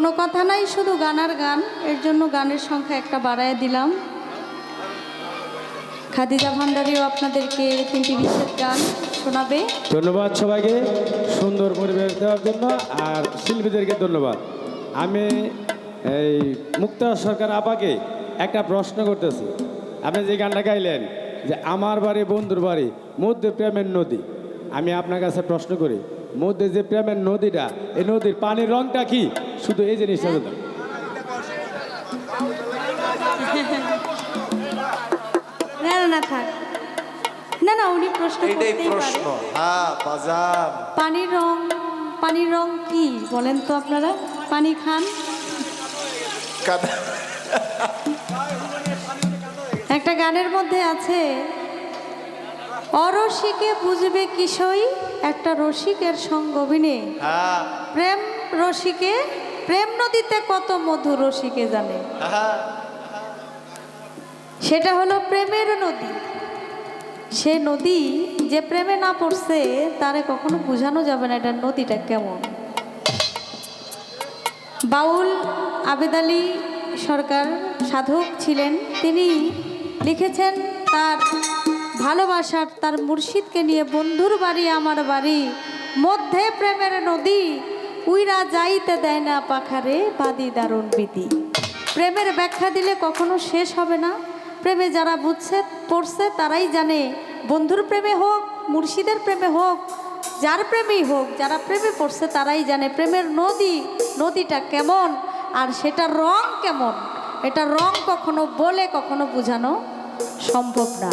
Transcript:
কোনো কথা নাই, শুধু গানার গান। এর জন্য গানের সংখ্যা একটা বাড়ায় দিলাম। খাদিজা ভান্ডারিও আপনাদেরকে তিনটি বিশেষ গান শোনাবে। ধন্যবাদ সবাইকে সুন্দর পরিবেশ দেওয়ার জন্য, আর শিল্পীদেরকে ধন্যবাদ। আমি এই মুক্তা সরকার আপাকে একটা প্রশ্ন করতেছি। আপনি যে গানটা গাইলেন, যে আমার বাড়ি, বন্ধুর বাড়ি, মধ্যে প্রেমের নদী। আমি আপনার কাছে প্রশ্ন করি, মধ্যে যে প্রেমের নদীটা, এই নদীর পানির রংটা কি? শুধু এই জিনিসটা জানতাম। না না না থাক। না না উনি প্রশ্ন হ্যাঁ পানির রং পানির রং কি? বলেন তো আপনারা। পানি খান। কাদা। একটা গানের মধ্যে আছে অরসিকে বুঝবে কিসই একটা রসিকের সঙ্গ বিনে হ্যাঁ। প্রেম রসিকে প্রেম নদীতে কত মধু রসিকে জানে? সেটা হলো প্রেমের নদী। সে নদী যে প্রেমে না পড়ছে তারে কখনো বোঝানো যাবে না এটা নদীটা কেমন। বাউল আবেদ আলী সরকার সাধক ছিলেন। তিনি লিখেছেন তার ভালোবাসার তার মুর্শিদকে নিয়ে বন্ধুর বাড়ি আমার বাড়ি মধ্যে প্রেমের নদী উইরা যাইতে দেয় না পাখারে বাদি দারুণ বিধি। প্রেমের ব্যাখ্যা দিলে কখনো শেষ হবে না। প্রেমে যারা বুঝছে, পড়ছে, তারাই জানে, বন্ধুর প্রেমে হোক, মুর্শিদের প্রেমে হোক, যার প্রেমেই হোক, যারা প্রেমে পড়ছে, তারাই জানে প্রেমের নদী, নদীটা কেমন, আর সেটার রং কেমন? এটা রং কখনো বলে, কখনো বোঝানো সম্ভব না।